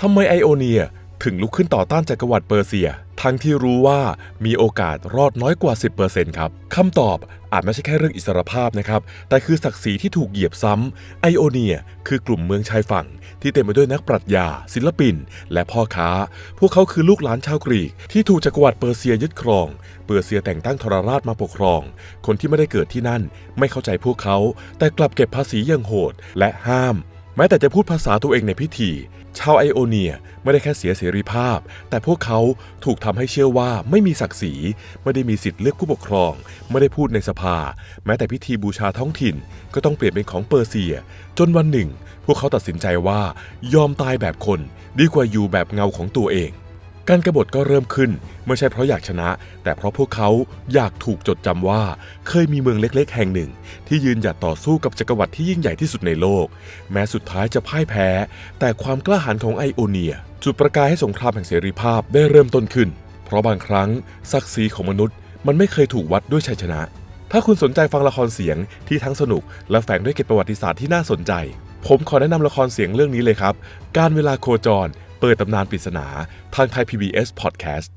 ทำไมไอโอเนียถึงลุกขึ้นต่อต้านจักรวรรดิเปอร์เซีย ทั้งที่รู้ว่ามีโอกาสรอดน้อยกว่า 10%ครับคำตอบอาจไม่ใช่แค่เรื่องอิสรภาพนะครับ แต่คือศักดิ์ศรีที่ถูกเหยียบซ้ำไอโอเนีย คือกลุ่มเมืองชายฝั่ง ที่เต็มไปด้วยนักปรัชญา ศิลปิน และพ่อค้า พวกเขาคือลูกหลานชาวกรีก ที่ถูกจักรวรรดิเปอร์เซียยึดครอง เปอร์เซียแต่งตั้งทรราชมาปกครอง คนที่ไม่ได้เกิดที่นั่น ไม่เข้าใจพวกเขา แต่กลับเก็บภาษีอย่างโหด และห้าม แม้แต่จะพูดภาษาตัวเองในพิธี ชาวไอโอเนียไม่ได้แค่เสียเสรีภาพ แต่พวกเขาถูกทำให้เชื่อว่าไม่มีศักดิ์ศรี ไม่ได้มีสิทธิ์เลือกผู้ปกครอง ไม่ได้พูดในสภา แม้แต่พิธีบูชาท้องถิ่น ก็ต้องเปลี่ยนเป็นของเปอร์เซีย จนวันหนึ่ง พวกเขาตัดสินใจว่ายอมตายแบบคน ดีกว่าอยู่แบบเงาของตัวเอง การกรบฏก็เริ่มขึ้นไม่ใช่เพราะอยากชนะ แต่เพราะพวกเขาอยากถูกจดจำว่า เคยมีเมืองเล็ก ๆ แห่งหนึ่ง ที่ยืนหยัดต่อสู้กับจักรวรรดิที่ยิ่งใหญ่ที่สุดในโลก แม้สุดท้ายจะพ่ายแพ้ แต่ความกล้าหาญของไอโอเนีย จุดประกายให้สงครามแห่งเสรีภาพได้เริ่มต้นขึ้น เพราะบางครั้งศักดิ์ศรีของมนุษย์ มันไม่เคยถูกวัดด้วยชัยชนะ ถ้าคุณสนใจฟังละครเสียงที่ทั้งสนุก และแฝงด้วยเกร็ดประวัติศาสตร์ที่น่าสนใจ ผมขอแนะนำละครเสียงเรื่องนี้เลยครับ การเวลาโคจร เปิดตำนานปริศนาทางไทย PBS Podcast